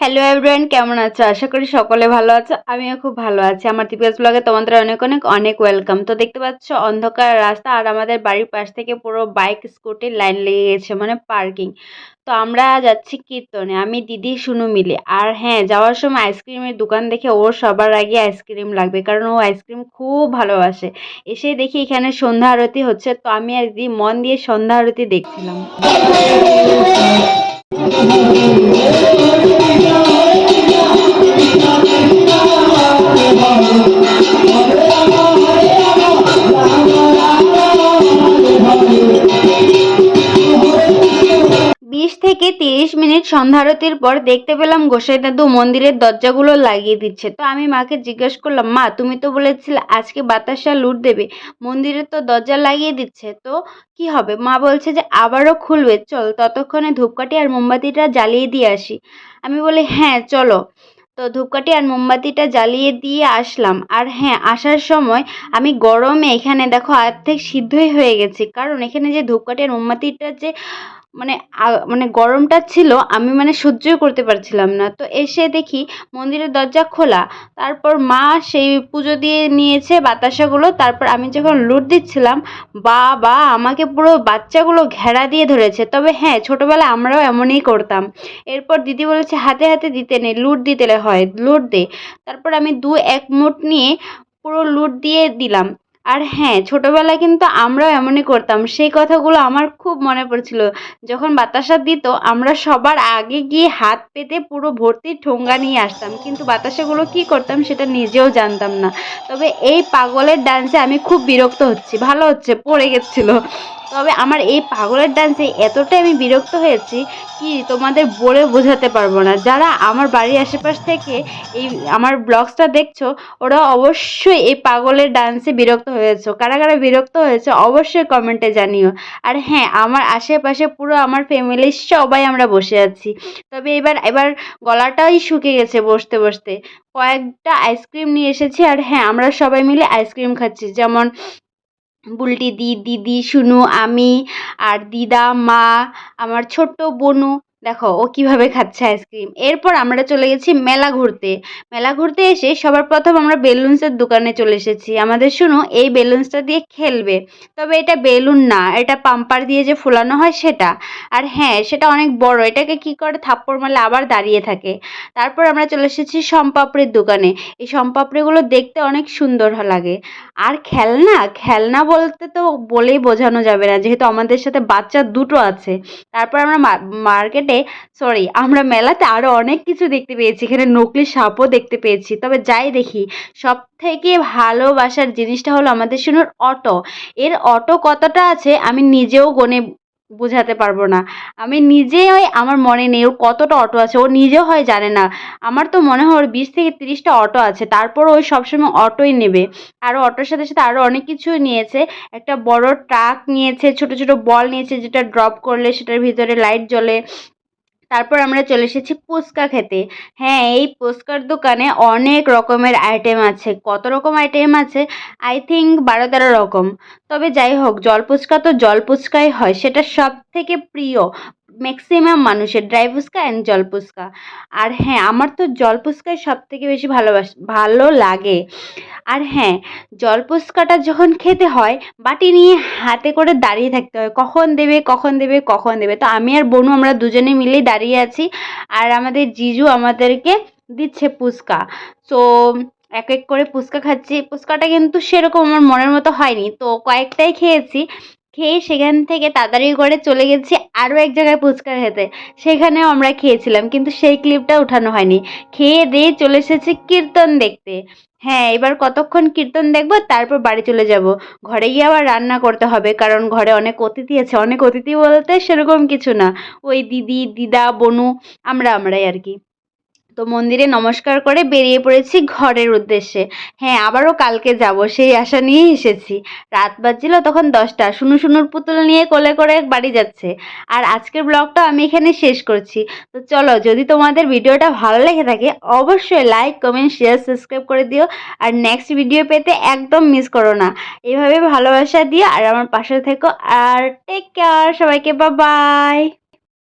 Hello everyone কেমন আছো? আশা করি সকলে ভালো আছো। আমিও খুব ভালো আছি। আমার টিপিএস ব্লগে তোমাদের অনেক অনেক অনেক ওয়েলকাম তো দেখতে পাচ্ছ, অন্ধকার রাস্তা আর আমাদের বাড়ির পাশ থেকে পুরো বাইক স্কুটির লাইন লেগে গেছে মানে পার্কিং তো আমরা যাচ্ছি কীর্তনে। আমি, দিদি শুনু মিলে। আর হ্যাঁ যাওয়ার সময় আইসক্রিমের দোকান দেখে ওর সবার আগে আইসক্রিম লাগবে, কারণ ও আইসক্রিম খুব ভালোবাসে। এসে দেখি এখানে সন্ধ্যা আরতি হচ্ছে। তো আমি আর দিদি মন দিয়ে সন্ধ্যা আরতি দেখছিলাম। থেকে তিরিশ মিনিট সন্ধ্যারতির পর দেখতে পেলাম গোসাই দাদু মন্দিরের দরজাগুলো লাগিয়ে দিচ্ছে। তো আমি মাকে জিজ্ঞেস করলাম, মা, তুমি তো বলেছিলে আজকে বাতাসা লুট দেবে মন্দিরের তো দরজা লাগিয়ে দিচ্ছে, তো কি হবে? মা বলছে যে, আবারও খুলবে, চল ততক্ষণে ধূপকাঠি আর মোমবাতিটা জ্বালিয়ে দিয়ে আসি। আমি বলি হ্যাঁ চলো। তো ধূপকাঠি আর মোমবাতিটা জ্বালিয়ে দিয়ে আসলাম। আর হ্যাঁ আসার সময় আমি গরমে এখানে দেখো অর্ধেক সিদ্ধই হয়ে গেছি। কারণ এখানে যে ধূপকাঠি আর মোমবাতিটা যে মানে মানে গরমটা ছিল, আমি মানে সহ্যই করতে পারছিলাম না। তো এসে দেখি মন্দিরের দরজা খোলা, তারপর মা সেই পুজো দিয়ে নিয়েছে বাতাসাগুলো, তারপর আমি যখন লুট দিচ্ছিলাম, বাবা, আমাকে পুরো বাচ্চাগুলো ঘেরা দিয়ে ধরেছে। তবে হ্যাঁ ছোটোবেলায় আমরাও এমনই করতাম। এরপর দিদি বলেছে, হাতে হাতে দিতে নেই লুট দিতে হয়, লুট দে। তারপর আমি দু এক মুঠ নিয়ে পুরো লুট দিয়ে দিলাম। আর হ্যাঁ ছোটোবেলায় কিন্তু আমরাও এমনই করতাম। সেই কথাগুলো আমার খুব মনে পড়ছিল। যখন বাতাসা দিত, আমরা সবার আগে গিয়ে হাত পেতে পুরো ভর্তি ঠোঙ্গা নিয়ে আসতাম। কিন্তু বাতাসাগুলো কি করতাম সেটা নিজেও জানতাম না। তবে এই পাগলের ডান্সে আমি খুব বিরক্ত হচ্ছি। ভালো হচ্ছে, পড়ে গেছিল। তবে আমার এই পাগলের ডান্সে এতটাই আমি বিরক্ত হয়েছি কি তোমাদের বলে বোঝাতে পারব না। যারা আমার বাড়ির আশেপাশ থেকে এই আমার ব্লগসটা দেখছ, ওরা অবশ্যই এই পাগলের ডান্সে বিরক্ত হয়েছো। কারা কারা বিরক্ত হয়েছে অবশ্যই কমেন্টে জানিও। আর হ্যাঁ আমার আশেপাশে পুরো আমার ফ্যামিলির সবাই আমরা বসে আছি। তবে এবার এবার গলাটাই শুকে গেছে বসতে বসতে। কয়েকটা আইসক্রিম নিয়ে এসেছি আর হ্যাঁ আমরা সবাই মিলে আইসক্রিম খাচ্ছি। যেমন বুলটি দি দিদি শুনু আমি আর দিদা মা আমার ছোট্ট বোনু। দেখো, ও কীভাবে খাচ্ছে আইসক্রিম এরপর আমরা চলে গেছি মেলা ঘুরতে। মেলা ঘুরতে এসে সবার প্রথম আমরা বেলুনসের দোকানে চলে এসেছি। আমাদের শুনো, এই বেলুনসটা দিয়ে খেলবে। তবে এটা বেলুন না, এটা পাম্পার দিয়ে যে ফোলানো হয় সেটা। আর হ্যাঁ সেটা অনেক বড়। এটাকে কি করে? থাপ্পড় মারলে আবার দাঁড়িয়ে থাকে। তারপর আমরা চলে এসেছি সম্পাপড়ির দোকানে। এই সম্পাপড়িগুলো দেখতে অনেক সুন্দর লাগে। আর খেলনা? খেলনা বলতে তো বলেই বোঝানো যাবে না। যেহেতু আমাদের সাথে বাচ্চা দুটো আছে। তারপর আমরা মার্কেট মার্কেটে সরি আমরা মেলাতে আরও অনেক কিছু দেখতে পেয়েছি। এখানে নকলি সাপও দেখতে পেয়েছি। তবে যাই দেখি সব থেকে ভালোবাসার জিনিসটা হলো আমাদের শুনুন অটো। এর অটো কতটা আছে আমি নিজেও গনে বোঝাতে পারব না। আমি নিজে ওই, আমার মনে নেই ওর কতটা অটো আছে, ও নিজেও হয় জানে না। আমার তো মনে হয় ওর বিশ থেকে তিরিশটা অটো আছে। তারপর ওই সবসময় অটোই নেবে। আর অটোর সাথে সাথে আরও অনেক কিছুই নিয়েছে। একটা বড় ট্রাক নিয়েছে, ছোট ছোট বল নিয়েছে, যেটা ড্রপ করলে সেটার ভিতরে লাইট জ্বলে। তারপর আমরা চলে এসেছি ফুচকা খেতে। হ্যাঁ এই ফুচকার দোকানে অনেক রকমের আইটেম আছে। কত রকম আইটেম আছে? আই থিঙ্ক বারো তেরো রকম। তবে যাই হোক, জল ফুচকা তো জল ফুচকাই হয়। সেটা সব থেকে প্রিয়। ম্যাক্সিমাম মানুষের ড্রাই ফুচকা অ্যান্ড জল ফুচকা। আর হ্যাঁ আমার তো জল ফুচকাই সব থেকে বেশি ভালোবাস, ভালো লাগে। আর হ্যাঁ জল ফুচকাটা যখন খেতে হয়, বাটি নিয়ে হাতে করে দাঁড়িয়ে থাকতে হয়। কখন দেবে কখন দেবে কখন দেবে। তো আমি আর বনু আমরা দুজনে মিলেই দাঁড়িয়ে আছি। আর আমাদের জিজু আমাদেরকে দিচ্ছে ফুচকা। তো এক এক করে ফুচকা খাচ্ছি। ফুচকাটা কিন্তু সেরকম আমার মনের মতো হয়নি। তো কয়েকটাই খেয়েছি। খেয়ে সেখান থেকে তাড়াতাড়ি করে চলে গেছি আরও এক জায়গায় ফুচকা খেতে। সেখানেও আমরা খেয়েছিলাম, কিন্তু সেই ক্লিপটা উঠানো হয়নি। খেয়ে দিয়ে চলে এসেছি কীর্তন দেখতে। হ্যাঁ এবার কতক্ষণ কীর্তন দেখব, তারপর বাড়ি চলে যাব। ঘরে গিয়ে আবার রান্না করতে হবে, কারণ ঘরে অনেক অতিথি আছে। অনেক অতিথি বলতে সেরকম কিছু না। ওই দিদি, দিদা, বনু, আমরা আমরাই আর কি। তো মন্দিরে নমস্কার করে বেরিয়ে পড়েছি ঘরের উদ্দেশ্যে। হ্যাঁ আবারও কালকে যাব, সেই আশা নিয়েই এসেছি। রাত বাজছিল তখন দশটা। শুনু শুনুর পুতুল নিয়ে কোলে করে বাড়ি যাচ্ছে। আর আজকের ব্লগটা আমি এখানে শেষ করছি। তো চলো, যদি তোমাদের ভিডিওটা ভালো লেগে থাকে, অবশ্যই লাইক কমেন্ট শেয়ার সাবস্ক্রাইব করে দিও। আর নেক্সট ভিডিও পেতে একদম মিস করো না। এভাবে ভালোবাসা দিও। আর আমার পাশে থেকো। আর টেক কেয়ার সবাইকে বা বাই